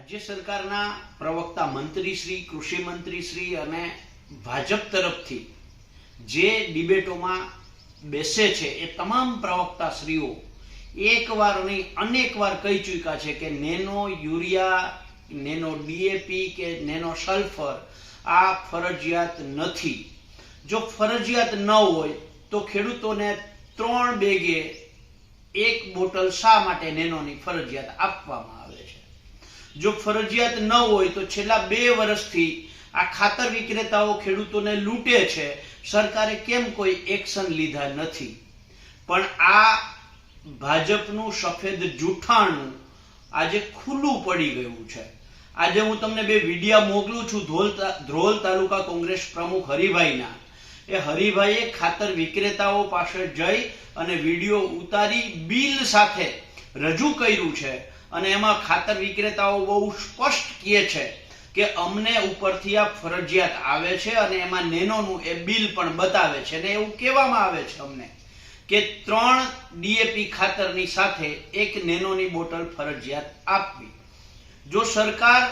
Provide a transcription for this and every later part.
રાજ્ય સરકારના પ્રવક્તા મંત્રી શ્રી, કૃષિ મંત્રી શ્રી અને ભાજપ તરફથી જે ડિબેટોમાં બેસે છે એ તમામ પ્રવક્તા શ્રીઓ એકવાર નહીં અનેકવાર કહી ચૂક્યા છે કે નેનો યુરિયા, નેનો ડીએપી કે નેનો સલ્ફર આ ફરજિયાત નથી. જો ફરજિયાત ન હોય તો ખેડૂતોને ત્રણ બેગે એક બોટલ શા માટે નેનોની ફરજિયાત આપવામાં આવે છે? જો ફરજિયાત ન હોય તો છેલ્લા બે વર્ષથી આ ખાતર વિક્રેતાઓ ખેડૂતોને લૂંટે છે. સરકારે કેમ કોઈ એક્શન લીધા નથી? પણ આ ભાજપનું સફેદ જૂઠાણું આજે ખુલ્લું પડી ગયું છે. આજે હું તમને બે વિડિયા મોકલું છું ધ્રોલ ધ્રોલ તાલુકા કોંગ્રેસ પ્રમુખ હરિભાઈના. એ હરિભાઈએ ખાતર વિક્રેતાઓ પાસે જઈ અને વીડિયો ઉતારી બિલ સાથે રજૂ કર્યું છે. અને એમાં ખાતર વિક્રેતાઓ બહુ સ્પષ્ટ કહે છે કે અમને ઉપરથી આ ફરજિયાત આવે છે અને એમાં નેનોનું એ બિલ પણ બતાવે છે અને એવું કહેવામાં આવે છે અમને કે ત્રણ ડીએપી ખાતરની સાથે એક નેનોની બોટલ ફરજિયાત આપવી. જો સરકાર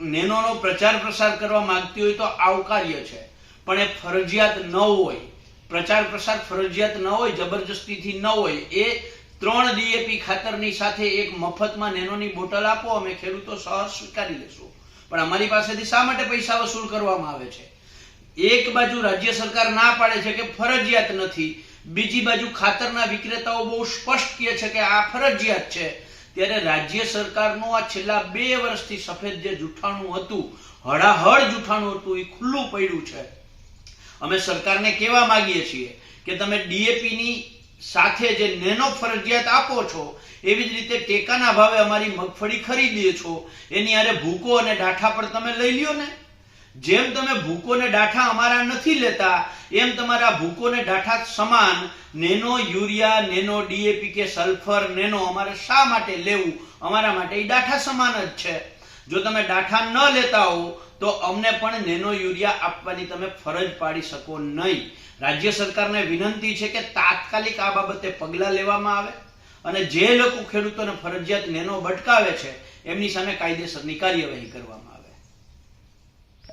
નેનોનો પ્રચાર પ્રસાર કરવા માંગતી હોય તો આવકાર્ય છે, પણ એ ફરજિયાત ન હોય, પ્રચાર પ્રસાર ફરજિયાત ન હોય, જબરજસ્તીથી ન હોય, એ ત્રણ ડીએપી ખાતરની સાથે એક મફતમાં નેનોની બોટલ આપો, અમે ખેડૂતો સહજ સ્વીકારી લેશું. પણ અમારી પાસેથી શા માટે પૈસા વસૂલ કરવામાં આવે છે? એક બાજુ રાજ્ય સરકાર ના પાડે છે કે ફરજિયાત નથી, બીજી બાજુ ખાતરના વિક્રેતાઓ બહુ સ્પષ્ટ કહે છે કે આ ફરજિયાત છે. ત્યારે રાજ્ય સરકારનું આ છેલ્લા બે વર્ષથી સફેદ જે જૂઠાણું હતું, હળાહળ જૂઠાણું હતું, એ ખુલ્લું પડ્યું છે. અમે સરકારને કહેવા માંગીએ છીએ કે તમે DAP ની સાથે જે નેનો ફરજિયાત આપો છો, એવી જ રીતે ટેકાના ભાવે અમારી મગફળી ખરીદીએ છો, એની આરે ભૂકો અને ડાઠા પણ તમે લઈ લ્યો ને. જેમ તમે ભૂકો ને ડાઠા અમારા નથી લેતા, એમ તમારા ભૂકો ને ડાઠા સમાન નેનો યુરિયા, નેનો ડીએપી કે સલ્ફર, નેનો અમારે શા માટે લેવું? અમારા માટે એ ડાઠા સમાન જ છે. જો તમે ડાઠા ન લેતા હો તો અમને પણ નેનો યુરિયા આપવાની તમે ફરજ પાડી શકો નહીં. રાજ્ય સરકારને વિનંતી છે કે તાત્કાલિક આ બાબતે પગલાં લેવામાં આવે અને જે લોકો ખેડૂતોને ફરજિયાત નેનો બટકાવે છે, એમની સામે કાયદેસરની કાર્યવાહી કરવામાં આવે.